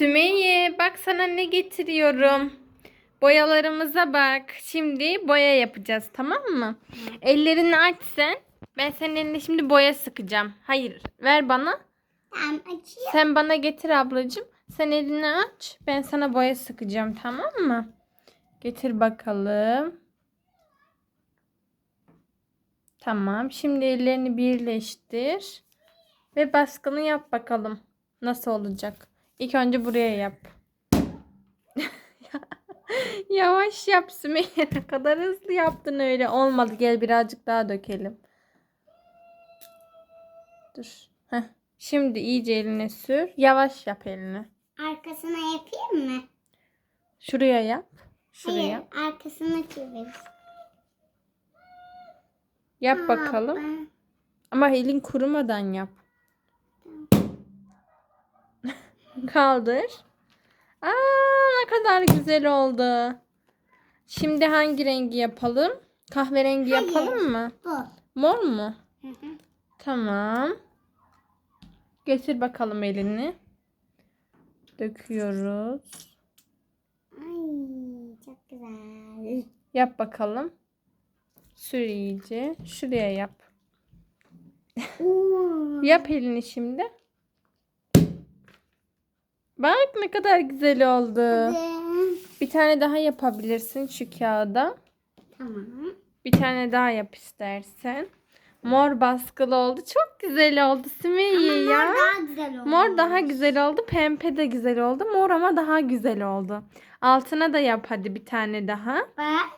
Sümeyye bak sana ne getiriyorum. Boyalarımıza bak. Şimdi boya yapacağız tamam mı? Ellerini aç sen. Ben senin eline şimdi boya sıkacağım. Hayır ver bana. Tamam açayım. Sen bana getir ablacığım. Sen elini aç. Ben sana boya sıkacağım tamam mı? Getir bakalım. Tamam. Şimdi ellerini birleştir. Ve baskını yap bakalım. Nasıl olacak? İlk önce buraya yap. Yavaş yap Sümeyye. Ne kadar hızlı yaptın öyle. Olmadı. Gel birazcık daha dökelim. Dur. Heh. Şimdi iyice eline sür. Yavaş yap elini. Arkasına yapayım mı? Şuraya yap. Şuraya. Hayır arkasına çevir. Yap bakalım. Ama elin kurumadan yap. Kaldır. Aa ne kadar güzel oldu. Şimdi hangi rengi yapalım? Kahverengi Hayır. yapalım mı? Bu. Mor mu? Hı hı. Tamam. Getir bakalım elini. Döküyoruz. Ay çok güzel. Yap bakalım. Sür iyice. Şuraya yap. Yap elini şimdi. Bak ne kadar güzel oldu. Hadi. Bir tane daha yapabilirsin şu kağıda. Tamam. Bir tane daha yap istersen. Mor baskılı oldu. Çok güzel oldu Sümeyye Ama ya. mor daha güzel oldu. Mor daha güzel oldu. Pembe de güzel oldu. Mor ama daha güzel oldu. Altına da yap hadi bir tane daha. Bak.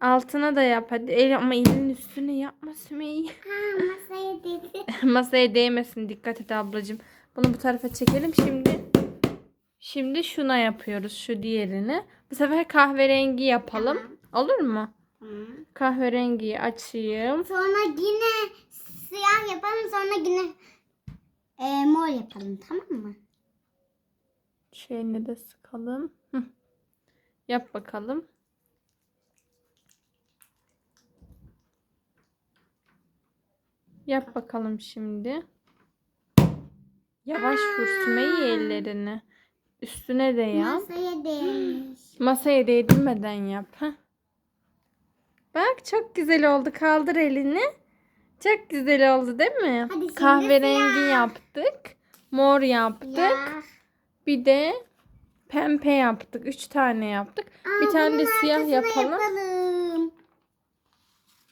Altına da yap hadi. El, ama elin üstüne yapma Sümeyye. Ha masaya dedi. Masaya değmesin. Dikkat et ablacığım. Bunu bu tarafa çekelim. Şimdi şimdi şuna yapıyoruz. Şu diğerini. Bu sefer kahverengi yapalım. Olur mu? Tamam. Kahverengiyi açayım. Sonra yine siyah yapalım sonra yine e, mor yapalım tamam mı? Şu eline de sıkalım. Hı. Yap bakalım. Yap bakalım şimdi. Yavaş vur Sümeyye ellerini. Üstüne de yap. Masaya değmiş. Masaya değdirmeden yap. Heh. Bak çok güzel oldu. Kaldır elini. Çok güzel oldu değil mi? Hadi şimdi Kahverengi siyah. yaptık. Mor yaptık. Ya. Bir de pembe yaptık. Üç tane yaptık. Aa, bir tane de siyah yapalım. yapalım.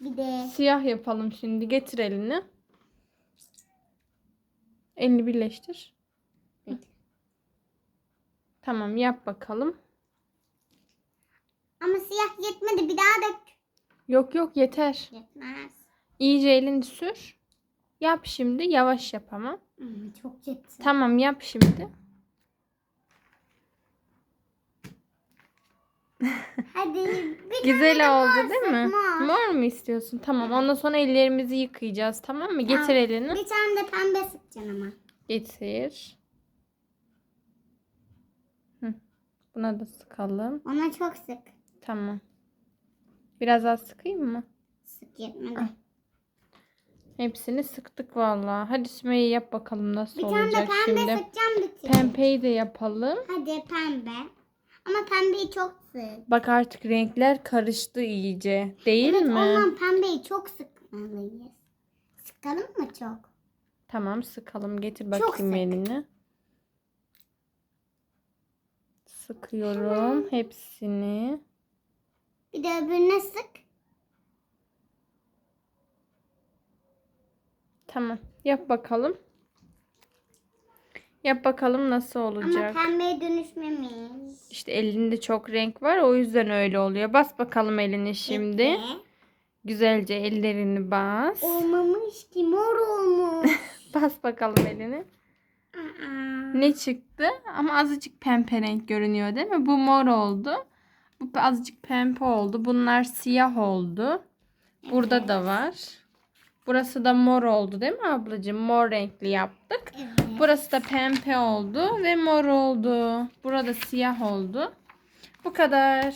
Bir de Siyah yapalım şimdi. Getir elini. Elini birleştir. Tamam yap bakalım. ama siyah yetmedi bir daha dök. Yok yok yeter. Yetmez. İyice elini sür. Yap şimdi. Yavaş yap ama. Hmm, çok yetti. Tamam yap şimdi. Hadi bir tane Güzel oldu mor değil mi? sık, mor. Mu istiyorsun? Tamam. Ondan sonra ellerimizi yıkayacağız. Tamam mı? Getir elini. Bir tane de pembe sıkacaksın ama. Getir. Hı. Buna da sıkalım. Ona çok sık. Tamam. Biraz daha sıkayım mı? Sık yetmedi. Ah. Hepsini sıktık vallahi. Hadi Sümeyye yap bakalım nasıl Bir tane de olacak pembe şimdi. sıkacağım bitir. Pembeyi de yapalım. Hadi pembe. Ama pembeyi çok sık. Bak artık renkler karıştı iyice. Değil evet, mi? ondan pembeyi çok sıkmalıyız. Sıkalım mı çok? Tamam sıkalım. Getir Çok bakayım sık. elini. Sıkıyorum hepsini. Bir de öbürüne sık. Tamam. Yap bakalım. Yap bakalım nasıl olacak. Ama pembeye dönüşmemiş. İşte elinde çok renk var o yüzden öyle oluyor. Bas bakalım elini şimdi. Bekle. Güzelce ellerini bas. Olmamış ki mor olmuş. Bas bakalım elini. Ne çıktı? Ama azıcık pembe renk görünüyor değil mi? Bu mor oldu. Bu azıcık pembe oldu. Bunlar siyah oldu. Burada da var. Burası da mor oldu değil mi ablacığım? Mor renkli yaptık. Evet. Burası da pembe oldu ve mor oldu. Burada siyah oldu. Bu kadar.